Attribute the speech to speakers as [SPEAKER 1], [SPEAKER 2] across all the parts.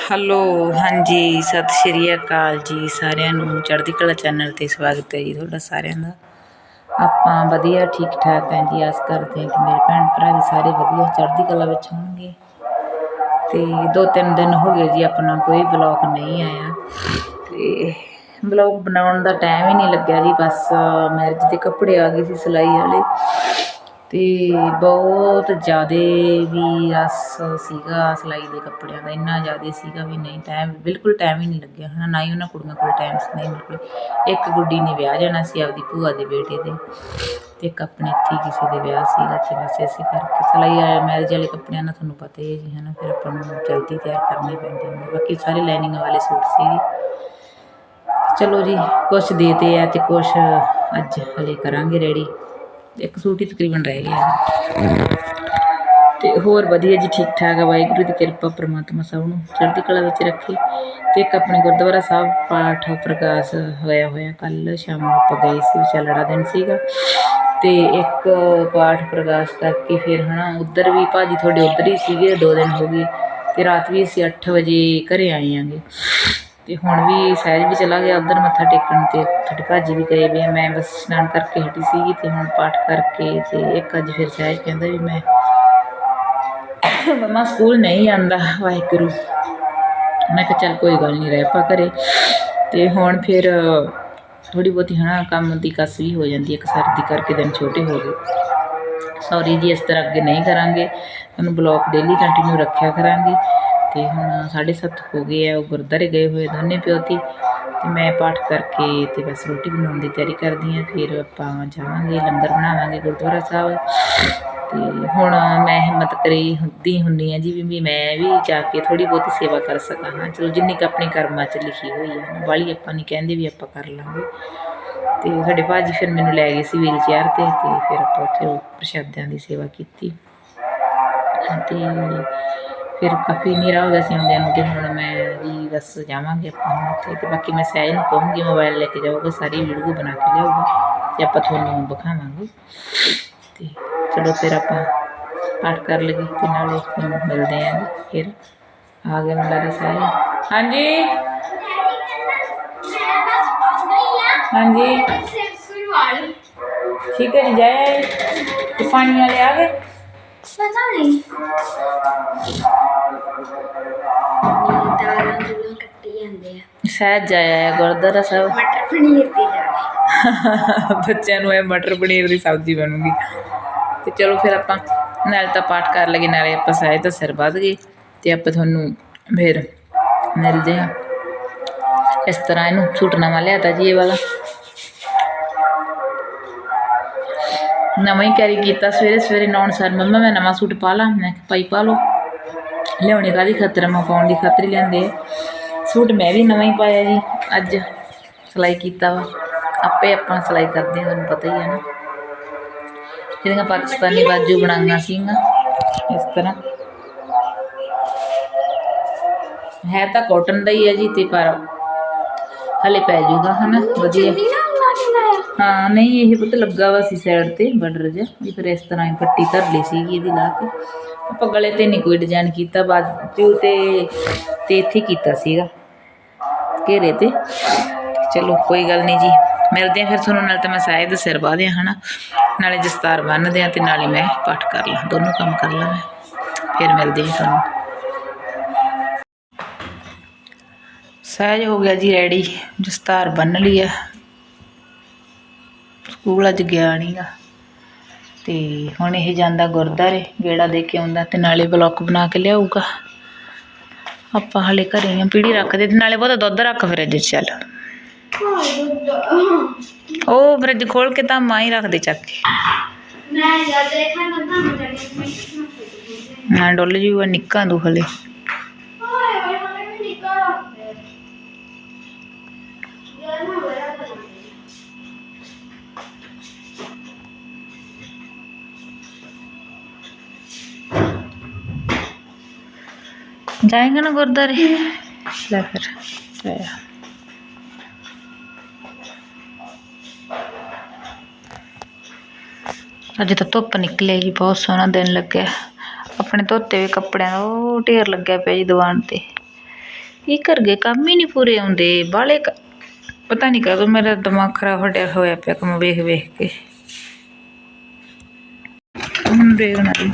[SPEAKER 1] Hello ਹਾਂਜੀ, ਸਤਿ ਸ਼੍ਰੀ ਅਕਾਲ ਜੀ ਸਾਰਿਆਂ ਨੂੰ। ਚੜ੍ਹਦੀ ਕਲਾ ਚੈਨਲ ਤੇ ਸਵਾਗਤ ਹੈ ਜੀ ਤੁਹਾਡਾ ਸਾਰਿਆਂ ਦਾ। ਆਪਾਂ ਵਧੀਆ ਠੀਕ ਠਾਕ ਹਾਂ ਜੀ। ਆਸ ਕਰਦੇ ਹਾਂ ਕਿ ਮੇਰੇ ਭੈਣ ਭਰਾ ਵੀ ਸਾਰੇ ਵਧੀਆ, ਚੜ੍ਹਦੀ ਕਲਾ ਵਿੱਚ ਹੋਣਗੇ। ਤੇ ਦੋ ਤਿੰਨ ਦਿਨ ਹੋ ਗਏ ਜੀ, ਆਪਣਾ ਕੋਈ ਬਲੌਗ ਨਹੀਂ ਆਇਆ। ਤੇ ਬਲੌਗ ਬਣਾਉਣ ਦਾ ਟਾਈਮ ਹੀ ਨਹੀਂ ਲੱਗਿਆ ਜੀ। ਬਸ ਮੈਰਿਜ ਦੇ ਕੱਪੜੇ ਆ ਗਏ ਸੀ ਸਿਲਾਈ ਵਾਲੇ। ਅਤੇ ਬਹੁਤ ਜ਼ਿਆਦਾ ਵੀ ਰਸ ਸੀਗਾ, ਸਿਲਾਈ ਦੇ ਕੱਪੜਿਆਂ ਦਾ, ਇੰਨਾ ਜ਼ਿਆਦਾ ਸੀਗਾ ਵੀ ਨਹੀਂ ਟਾਈਮ ਬਿਲਕੁਲ ਟਾਈਮ ਹੀ ਨਹੀਂ ਲੱਗਿਆ ਹੈ ਨਾ ਹੀ ਉਹਨਾਂ ਕੁੜੀਆਂ ਕੋਲ ਟਾਈਮ ਸੀ ਨਹੀਂ ਬਿਲਕੁਲ ਇੱਕ ਗੁੱਡੀ ਨੇ ਵਿਆਹ ਜਾਣਾ ਸੀ ਆਪਦੀ ਭੂਆ ਦੇ ਬੇਟੇ ਦੇ ਅਤੇ ਇੱਕ ਆਪਣੇ ਇੱਥੇ ਹੀ ਕਿਸੇ ਦੇ ਵਿਆਹ ਸੀਗਾ ਅਤੇ ਬਸ ਇਸੇ ਕਰਕੇ ਸਿਲਾਈ ਵਾਲੇ ਮੈਰਿਜ ਵਾਲੇ ਕੱਪੜਿਆਂ ਨਾਲ ਤੁਹਾਨੂੰ ਪਤਾ ਹੀ ਹੈ ਜੀ ਹੈ ਨਾ ਫਿਰ ਆਪਾਂ ਨੂੰ ਜਲਦੀ ਤਿਆਰ ਕਰਨੇ ਪੈਂਦੇ ਨੇ ਬਾਕੀ ਸਾਰੇ ਲਾਈਨਿੰਗ ਵਾਲੇ ਸੂਟ ਸੀਗੇ ਚਲੋ ਜੀ, ਕੁਛ ਦੇਤੇ ਆ ਅਤੇ ਕੁਛ ਅੱਜ ਹਲੇ ਕਰਾਂਗੇ ਰੈਡੀ ਇੱਕ ਸੂਟ ਹੀ ਤਕਰੀਬਨ ਰਹਿ ਗਿਆ ਤੇ ਹੋਰ ਵਧੀਆ ਜੀ ਠੀਕ ਠਾਕ ਆ, ਵਾਹਿਗੁਰੂ ਦੀ ਕਿਰਪਾ, ਪ੍ਰਮਾਤਮਾ ਸਭ ਨੂੰ ਚੜ੍ਹਦੀ ਕਲਾ ਵਿੱਚ ਰੱਖੇ। ਤੇ ਇੱਕ ਆਪਣੇ ਗੁਰਦੁਆਰਾ ਸਾਹਿਬ ਪਾਠ ਪ੍ਰਕਾਸ਼ ਹੋਇਆ ਹੋਇਆ ਕੱਲ ਸ਼ਾਮ ਆਪਾਂ ਗਏ ਸੀ, ਵਿਚਾਲੜਾ ਦਿਨ ਸੀਗਾ। ਤੇ ਇੱਕ ਪਾਠ ਪ੍ਰਕਾਸ਼ ਕਰਕੇ ਫਿਰ ਹਨਾ, ਉਧਰ ਵੀ ਭਾਜੀ ਤੁਹਾਡੇ ਉਧਰ ਹੀ ਸੀਗੇ, ਦੋ ਦਿਨ ਹੋ ਗਏ। ਤੇ ਰਾਤ ਵੀ ਅਸੀਂ 8 ਵਜੇ ਘਰੇ ਆਏ ਆਂਗੇ। ਤੇ ਹੁਣ ਵੀ ਸਹਿਜ ਵੀ ਚਲਾ ਗਿਆ, ਉਧਰ ਮੱਥਾ ਟੇਕਣ ਤੇ ਤੁਹਾਡੇ ਭਾਜੀ ਵੀ ਗਏ ਵੀ ਆ, ਮੈਂ ਬਸ ਇਸ਼ਨਾਨ ਕਰਕੇ ਹਟੀ ਸੀਗੀ ਤੇ ਹੁਣ ਪਾਠ ਕਰਕੇ ਤੇ ਇੱਕ ਅੱਜ ਫਿਰ ਸਹਿਜ ਕਹਿੰਦਾ ਵੀ ਮੈਂ ਮਮਾ ਸਕੂਲ ਨਹੀਂ ਆਂਦਾ ਵਾਹਿਗੁਰੂ। ਮੈਂ ਕਿਹਾ ਚੱਲ ਕੋਈ ਗੱਲ ਨਹੀਂ, ਰਹਿ ਪਾ ਘਰੇ। ਤੇ ਹੁਣ ਫਿਰ ਥੋੜੀ ਬਹੁਤੀ ਹਨਾ ਕੰਮ ਦੀ ਕਸ ਵੀ ਹੋ ਜਾਂਦੀ ਹੈ ਇੱਕ ਸਰਦੀ ਕਰਕੇ ਦਿਨ ਛੋਟੇ ਹੋ ਗਏ। ਸੌਰੀ ਜੀ, ਇਸ ਤਰ੍ਹਾਂ ਅੱਗੇ ਨਹੀਂ ਕਰਾਂਗੇ। ਤੁਹਾਨੂੰ ਬਲੌਗ ਡੇਲੀ ਕੰਟੀਨਿਊ ਰੱਖਿਆ ਕਰਾਂਗੇ। ਤੇ ਹੁਣ 7:30 ਹੋ ਗਏ ਆ, ਉਹ ਗੁਰਦਾਰੇ ਗਏ ਹੋਏ ਦੋਨੇ ਪਿਓ ਪਿਓਤੀ ਤੇ ਮੈਂ ਪਾਠ ਕਰਕੇ ਤੇ ਬਸ ਰੋਟੀ ਬਣਾਉਣ ਦੀ ਤਿਆਰੀ ਕਰਦੀ ਆ ਫਿਰ ਆਪਾਂ ਜਾਵਾਂਗੇ, ਲੰਗਰ ਬਣਾਵਾਂਗੇ ਗੁਰਦੁਆਰਾ ਸਾਹਿਬ। ਤੇ ਹੁਣ ਮੈਂ ਹਿੰਮਤ ਕਰੀ ਹੁੰਦੀ ਹੁੰਨੀ ਆ ਜੀ ਵੀ ਵੀ ਮੈਂ ਵੀ ਜਾ ਕੇ ਥੋੜੀ ਬਹੁਤੀ ਸੇਵਾ ਕਰ ਸਕਾਂ। ਹਾਂ, ਚਲੋ ਜਿੰਨੀ ਕੁ ਆਪਣੇ ਕਰਮਾਂ 'ਚ ਲਿਖੀ ਹੋਈ ਹੈ ਨਾ ਵਾਲੀ ਆਪਾਂ ਨਹੀਂ ਕਹਿੰਦੇ ਵੀ ਆਪਾਂ ਕਰ ਲਾਂਗੇ। ਤੇ ਸਾਡੇ ਭਾਜੀ ਫਿਰ ਮੈਨੂੰ ਲੈ ਗਏ ਸੀ ਵੀਲ ਚੇਅਰ ਤੇ ਤੇ ਫਿਰ ਆਪਾਂ ਉੱਥੇ ਪ੍ਰਸ਼ਾਦਿਆਂ ਦੀ ਸੇਵਾ ਕੀਤੀ। ਤੇ ਫਿਰ ਕਾਫੀ ਹਨੇਰਾ ਹੋ ਗਿਆ ਸੀ ਆਉਂਦਿਆਂ ਨੂੰ ਤੇ ਹੁਣ ਮੈਂ ਵੀ ਬਸ ਜਾਵਾਂਗੇ ਆਪਾਂ ਹੁਣ ਉੱਥੇ ਤੇ ਬਾਕੀ ਮੈਂ ਸਹਿਜ ਨੂੰ ਕਹੂੰਗੀ ਮੋਬਾਈਲ ਲੈ ਕੇ ਜਾਊਗਾ ਸਾਰੀ ਵੀਡੀਓ ਬਣਾ ਕੇ ਲਿਆਊਗਾ ਤੇ ਆਪਾਂ ਤੁਹਾਨੂੰ ਵਿਖਾਵਾਂਗੇ। ਤੇ ਚਲੋ ਫਿਰ ਆਪਾਂ ਪਾਠ ਕਰ ਲਈਏ ਤੇ ਨਾਲੇ ਤੁਹਾਨੂੰ ਮਿਲਦੇ ਆਂ ਫਿਰ। ਆ ਗਿਆ ਮੁੰਡਾ ਦਾ ਸਹਿਜ। ਹਾਂਜੀ। ਹਾਂਜੀ। ਠੀਕ ਹੈ ਜੀ ਜਾਏ ਪਾਣੀ ਵਾਲੇ ਆ ਗਏ?
[SPEAKER 2] ਪਤਾ ਨਹੀਂ। ਦਾਲਾਂ ਦੂਲਾਂ ਕੱਟੀ ਜਾਂਦੇ ਆ
[SPEAKER 1] ਸਹਿਜ ਜਾਇਆ ਹੈ ਗੁਰਦੁਆਰਾ ਸਾਹਿਬ।
[SPEAKER 2] ਮਟਰ ਪਨੀਰ ਦੀ ਦਾਲ।
[SPEAKER 1] ਬੱਚਿਆਂ ਨੂੰ ਇਹ ਮਟਰ ਪਨੀਰ ਦੀ ਸਬਜ਼ੀ ਬਣੂਗੀ। ਤੇ ਚਲੋ ਫਿਰ ਆਪਾਂ ਨਾਲੇ ਤਾਂ ਪਾਠ ਕਰ ਲਗੇ ਨਾਲੇ ਆਪਾਂ ਸਹਿਜ ਦਾ ਸਿਰ ਵੱਧ ਗਏ ਤੇ ਆਪਾਂ ਤੁਹਾਨੂੰ ਫਿਰ ਮਿਲਦੇ ਆ ਇਸ ਤਰ੍ਹਾਂ ਇਹਨੂੰ ਸੂਟ ਨਵਾਂ ਲਿਆਤਾ ਜੀ ਇਹ ਵਾਲਾ। ਨਵਾਂ ਹੀ ਕੈਰੀ ਕੀਤਾ ਸਵੇਰੇ ਸਵੇਰੇ ਨੌਣ ਸਰ ਮੰਮਾ ਮੈਂ ਨਵਾਂ ਸੂਟ ਪਾ ਲਾਂ। ਮੈਂ ਕਿਹਾ ਭਾਈ ਪਾ ਲਓ। ਲਿਆਉਣੇ ਕਾਹਦੀ ਖਾਤਰ ਮੈਂ ਪਾਉਣ ਦੀ ਖਾਤਰ ਲਿਆਂਦੇ ਆ। ਸੂਟ ਮੈਂ ਵੀ ਨਵਾਂ ਹੀ ਪਾਇਆ ਜੀ, ਅੱਜ ਸਿਲਾਈ ਕੀਤਾ ਵਾ। ਆਪੇ ਆਪਾਂ ਸਿਲਾਈ ਕਰਦੇ ਹਾਂ, ਤੁਹਾਨੂੰ ਪਤਾ ਹੀ ਹੈ ਨਾ। ਜਿਹੜੀਆਂ ਪਾਕਿਸਤਾਨੀ ਬਾਜੂ ਬਣਾਈਆਂ ਸੀਗੀਆਂ, ਇਸ ਤਰ੍ਹਾਂ। ਹੈ ਤਾਂ ਕਾਟਨ ਦਾ ਹੀ ਹੈ ਜੀ ਤੇ ਪਰ ਹਲੇ ਪੈ ਜਾਊਗਾ ਹਨਾ? ਵਧੀਆ। ਹਾਂ, ਨਹੀਂ, ਇਹ ਪੁੱਤ ਲੱਗਾ ਵਾ ਸੀ ਸਾਈਡ ਤੇ ਬਾਰਡਰ ਜਿਹਾ। ਵੀ ਫਿਰ ਇਸ ਤਰ੍ਹਾਂ ਹੀ ਪੱਟੀ ਧਰ ਲਈ ਸੀਗੀ ਇਹਦੀ ਲਾ ਕੇ। ਆਪਾਂ ਗਲੇ ਤੇ ਨਹੀਂ ਕੋਈ ਡਿਜ਼ਾਈਨ ਕੀਤਾ ਬਾਜੂ ਤੇ ਤੇ ਇੱਥੇ ਕੀਤਾ ਸੀਗਾ, ਘੇਰੇ ਤੇ। ਚਲੋ, ਕੋਈ ਗੱਲ ਨਹੀਂ ਜੀ। ਮਿਲਦੇ ਆ ਫਿਰ ਤੁਹਾਨੂੰ, ਨਾਲ ਤਾਂ ਮੈਂ ਸਾਇਦ ਸਿਰ ਬਾਹਦੇ ਹਨਾ? ਨਾਲੇ ਦਸਤਾਰ ਬੰਨ੍ਹਦੇ ਆ ਤੇ ਨਾਲੇ ਮੈਂ ਪਾਠ ਕਰ ਲਾਂ, ਦੋਨੋਂ ਕੰਮ ਕਰ ਲਾਂ ਮੈਂ। ਫਿਰ ਮਿਲਦੇ ਆ ਤੁਹਾਨੂੰ। ਸਹਿਜ ਹੋ ਗਿਆ ਜੀ ਰੈਡੀ ਦਸਤਾਰ ਬੰਨ ਲਈ ਆ। ਸਕੂਲ ਅੱਜ ਗਿਆ ਨਹੀਂਗਾ ਤੇ ਹੁਣ ਇਹ ਜਾਂਦਾ ਗੁਰਦਾਰੇ ਗੇੜਾ ਦੇ ਕੇ ਆਉਂਦਾ ਤੇ ਨਾਲੇ ਬਲੌਕ ਬਣਾ ਕੇ ਲਿਆਊਗਾ। ਆਪਾਂ ਹਲੇ ਘਰੇ ਆ ਪੀੜੀ ਰੱਖਦੇ ਤੇ ਨਾਲੇ ਬਹੁਤਾ ਦੁੱਧ ਰੱਖ ਫਰਿੱਜ 'ਚ ਚੱਲ। ਉਹ ਫਰਿੱਜ ਖੋਲ ਕੇ ਤਾਂ ਮਾਂ ਹੀ ਰੱਖਦੇ ਚੱਕ ਕੇ।
[SPEAKER 2] ਮੈਂ ਜਦ ਦੇਖਾਂ ਤਾਂ
[SPEAKER 1] ਨਾ ਡੁੱਲ ਜੂਗਾ ਨਿੱਕਾਂ ਤੂੰ ਹਲੇ। ਜਾਏਗਾ ਨਾ ਗੁਰਦਾਰੇ ਲੈ ਫਿਰ ਜਾਇਆ ਅੱਜ ਤਾਂ ਧੁੱਪ ਨਿਕਲੇਗੀ ਬਹੁਤ ਸੋਹਣਾ ਦਿਨ ਲੱਗਿਆ। ਆਪਣੇ ਧੋਤੇ ਹੋਏ ਕੱਪੜਿਆਂ ਦਾ ਉਹ ਢੇਰ ਲੱਗਿਆ ਪਿਆ ਜੀ ਦੀਵਾਨ ਤੇ। ਕੀ ਕਰ ਗਏ ਕੰਮ ਹੀ ਨਹੀਂ ਪੂਰੇ ਆਉਂਦੇ ਬਾਲੇ ਪਤਾ ਨਹੀਂ ਕਦੋਂ ਮੇਰਾ ਦਿਮਾਗ ਖਰਾਬ ਹੋਇਆ ਹੋਇਆ ਪਿਆ ਕੰਮ ਵੇਖ ਵੇਖ ਕੇ। ਹੁਣ ਦੇਖਣਾ ਜੀ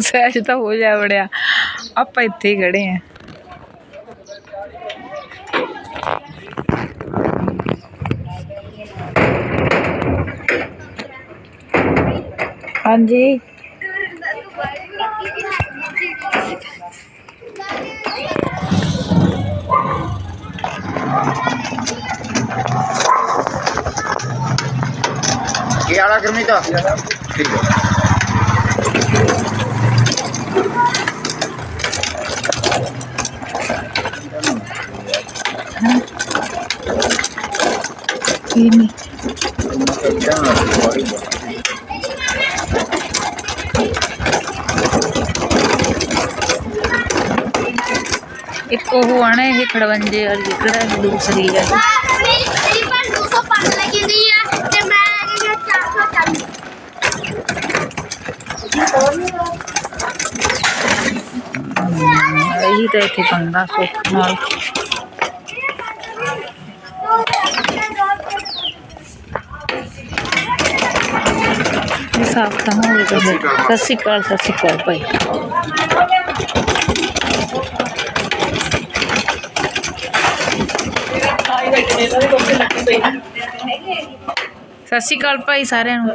[SPEAKER 1] ਸਹਿਜ ਤਾਂ ਹੋ ਜਾ ਬੜਿਆ ਆਪਾਂ ਇੱਥੇ ਹੀ ਖੜੇ ਆ। ਹਾਂਜੀ।
[SPEAKER 3] ਕੀ ਆਲਾ ਗੁਰਮੀਤ ਠੀਕ ਹੈ।
[SPEAKER 1] ਕੀ ਇੱਕ ਉਹ ਆਣਾ ਇਹ ਖੜਵੰਜੇ ਵਾਲੀ ਕਿਹੜਾ ਦੂਸਰੀ ਆ
[SPEAKER 2] ਮੇਰੀ ਮੇਰੀ ਪਰ 205 ਲੱਗੀ ਦੀ ਆ ਤੇ ਮੈਂ ਹੈਗੀ ਆ 440
[SPEAKER 1] ਇਹੀ ਤਾਂ ਇੱਥੇ ਪੰਗਾ ਸੁੱਖ ਨਾਲ। ਸਾਫ਼ ਤਾਂ ਹੋਵੇ ਤਾਂ। ਸਤਿ ਸ਼੍ਰੀ ਅਕਾਲ। ਸਤਿ ਸ਼੍ਰੀ ਅਕਾਲ ਭਾਈ। ਸਤਿ ਸ਼੍ਰੀ ਅਕਾਲ ਭਾਈ ਸਾਰਿਆਂ ਨੂੰ।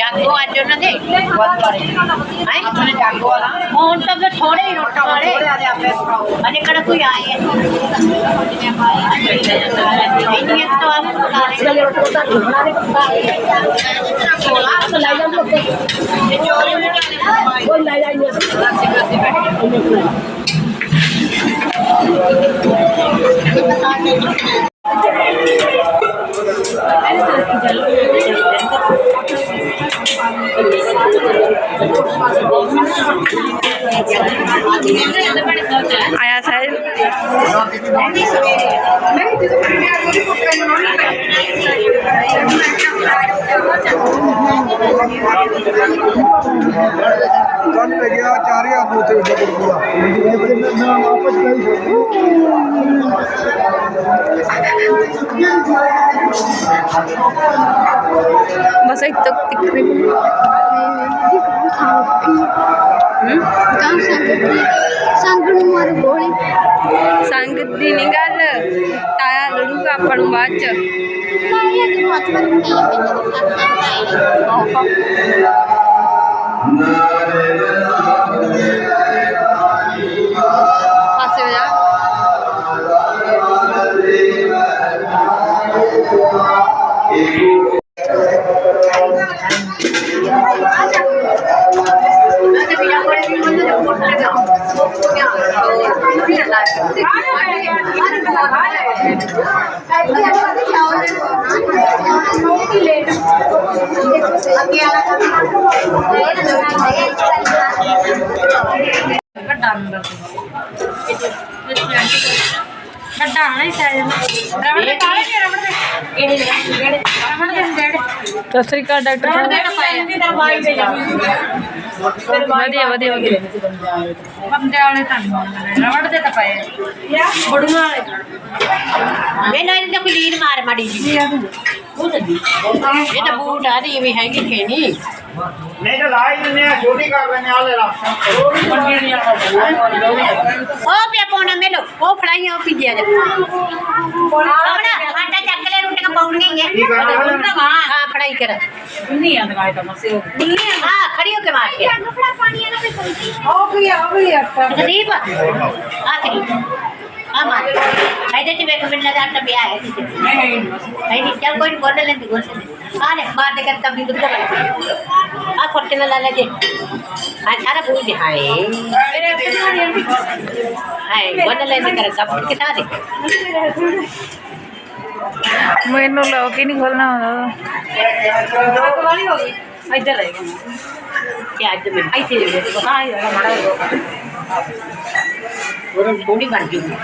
[SPEAKER 4] ਜਾਗੋ ਅੱਜ ਉਹਨਾਂ ਦੇ ਹੈ ਹੁਣ ਤਾਂ ਫਿਰ ਥੋੜੇ ਹੀ ਰੋਟਾ ਵਾਲੇ ਅਜੇ ਕਿਹੜਾ ਕੋਈ ਆਏ ਇੰਨੀਆਂ ਤਾਂ ਆਪ ਬਣਾ ਰਹੇ
[SPEAKER 1] ਆਇਆ
[SPEAKER 5] ਲੈ ਗਿਆ 4000 ਨੂੰ ਉੱਥੇ ਡਬਲ ਪੂਰਾ ਮੈਂ ਵਾਪਸ ਗਈ
[SPEAKER 1] ਬਸ ਇੱਥੇ ਤੱਕ ਤਿੱਕਰੀ
[SPEAKER 2] masa itu
[SPEAKER 1] tikrim ਸੰਗਦੀ ਨਹੀਂ ਗੱਲ ਤਾਇਆ ਲੜੂਗਾ ਆਪਾਂ ਨੂੰ ਬਾਅਦ ਚ
[SPEAKER 2] ਤਾਇਆ ਦੇ ਮਾਤਮਨ ਨਹੀਂ ਮੈਨੂੰ
[SPEAKER 1] ਸੱਚ ਨਹੀਂ ਆਹ ਸਤਿ ਸ੍ਰੀ ਅਕਾਲ ਡਾਕਟਰ
[SPEAKER 4] ਰਵੜ ਦੇ ਤਾਂ ਪਾਇਆ
[SPEAKER 1] ਵਧੀਆ ਵਧੀਆ ਵਧੀਆ। ਬੰਦੇ ਵਾਲੇ ਤਾਂ ਨਹੀਂ ਰਵੜ ਦੇ ਤਾਂ ਪਏ ਬੜੂਆਂ ਵਾਲੇ
[SPEAKER 4] ਵੇਲਾ ਇਹਨੇ ਕੋਈ ਲੀਨ ਮਾਰ ਮਾੜੀ ਜੀ ਇਹ ਤਾਂ ਬੂਟ ਆ ਦੀ ਵੀ ਹੈਗੀ ਖੇਣੀ।
[SPEAKER 3] ਨਹੀਂ ਤਾਂ ਲਾ ਹੀ ਦਿੰਦੇ ਆ ਛੋਟੀ ਕਰ ਲੈਣੇ ਆ ਲੈ ਲਾ
[SPEAKER 4] ਉਹ ਪਿਆ ਪਾਉਣਾ ਮੇਲੋ। ਉਹ ਫੜਾਈਆਂ ਉਹ ਪੀਜਿਆ ਜਾ ਆਪਣਾ ਆਟਾ ਚੱਕ ਲੈ। ਰੋਟੀਆਂ ਪਾਉਣੀਆਂ ਹੀ
[SPEAKER 3] ਕੀ ਕਰਨਾ ਉਹਨੇ?
[SPEAKER 4] ਹਾਂ ਫੜਾਈ ਕਰ
[SPEAKER 1] ਨਹੀਂ ਆਂਦਾ ਤਾਂ ਮਸੇ ਹੋ
[SPEAKER 4] ਹਾਂ ਖੜੀ ਹੋ ਕੇ ਮਾਰ ਕੇ
[SPEAKER 2] ਸਾਨੂੰ ਫੜਾ ਪਾਣੀ ਇਹਨਾਂ ਦੇ ਕੋਈ
[SPEAKER 1] ਉਹ ਵੀ ਆ ਵੀ ਆਟਾ
[SPEAKER 4] ਗਰੀਬ ਆ ਕਰੀ ਆ ਮਾਰ ਇਹਦੇ ਚ ਵੇਖ ਮਿਲਣਾ ਦਾ ਆਟਾ ਪਿਆ ਹੈ ਇਹਦੇ ਚ
[SPEAKER 1] ਨਹੀਂ
[SPEAKER 4] ਨਹੀਂ ਨਹੀਂ ਚੱਲ ਕੋਈ ਨੀ, ਗੋਲ ਲੈਂਦੀ ਗੋਲ ਲੈਂਦੀ ਆ ਲੈ ਮਾਰ ਦੇ ਕਰ ਤਬੀ ਦੁੱਧ ਬਣ ਆ ਖੋਟੇ ਨਾਲ ਲਾ ਲੈ ਜੇ
[SPEAKER 1] ਮੈਨੂੰ ਲੋਕ ਹੀ ਨਹੀਂ ਖੋਲਣਾ ਆਉਂਦਾ। ਵਾਲੀ ਹੋ ਗਈ। ਇੱਧਰ ਰਹੇਗਾ
[SPEAKER 4] ਤੇ ਅੱਜ ਮੈਂ ਇੱਥੇ ਦੇ ਦੇ ਹਾਂ ਇਹ ਮਾੜਾ ਉਹ ਥੋੜੀ ਬਣ ਜੂਗੀ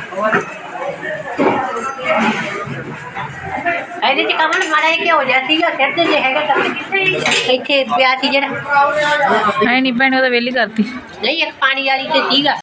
[SPEAKER 4] ਇਹਦੇ ਚ ਕਮਲ ਮਾੜਾ ਜਿਹਾ ਹੋ ਜਾ ਸੀਗਾ ਸਿਰ ਤੇ ਜੇ ਹੈਗਾ ਤਾਂ ਇੱਥੇ ਪਿਆ ਸੀ ਜਿਹੜਾ।
[SPEAKER 1] ਨਹੀਂ ਨਹੀਂ ਭੈਣੇ ਉਹ ਤਾਂ ਵੇਲੀ ਕਰਤੀ।
[SPEAKER 4] ਨਹੀਂ ਇੱਕ ਪਾਣੀ ਵਾਲੀ ਤੇ ਸੀਗਾ।